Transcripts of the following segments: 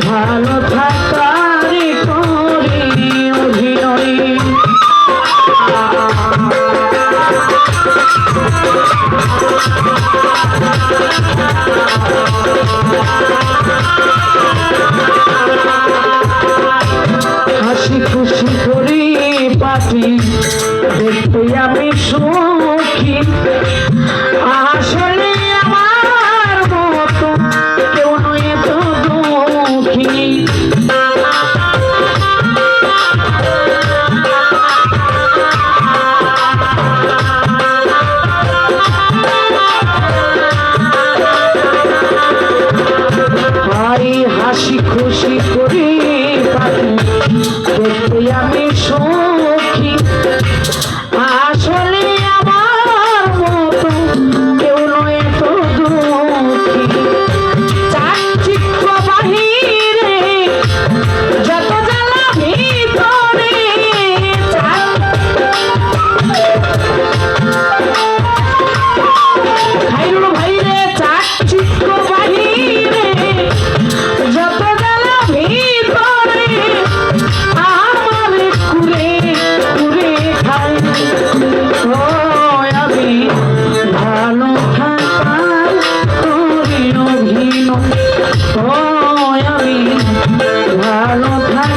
ভালো থাকার করি অভিনয়। ও আমি ভালো থাকি।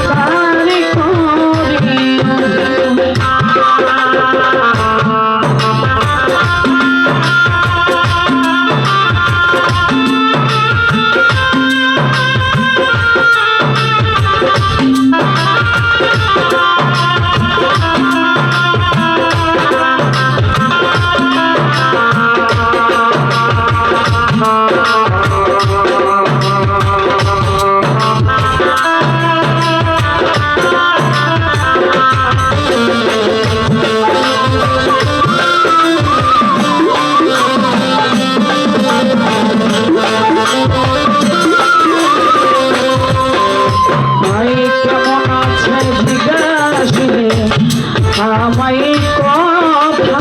আমায় কথা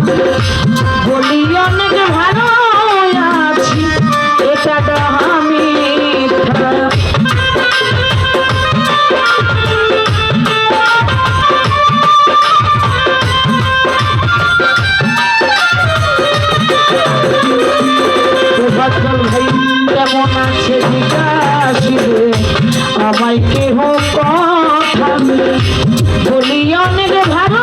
বলি অনেক ভালো আছি, এটা আমি ভাই, কেমন আছে জিজ্ঞাসিবে আমায় কেহ কথা বলি অনেক ভালো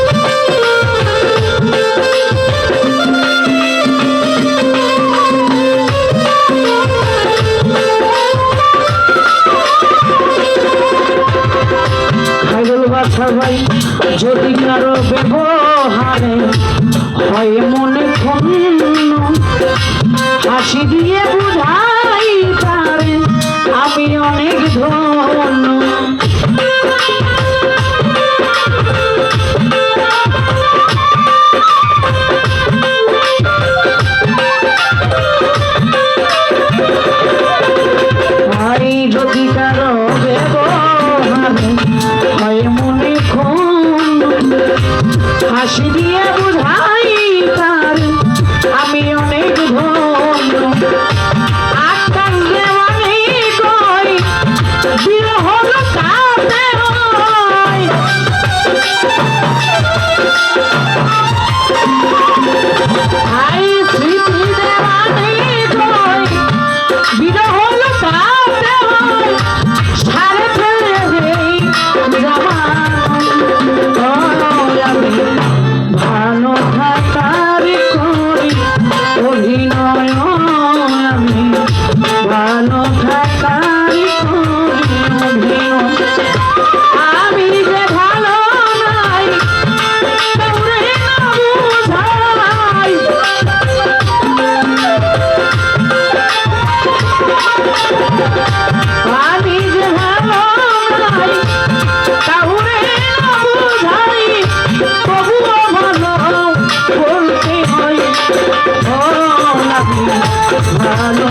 ভাই যদি কারও ব্যবহারে হয় মনে হাসি দিয়ে amiga.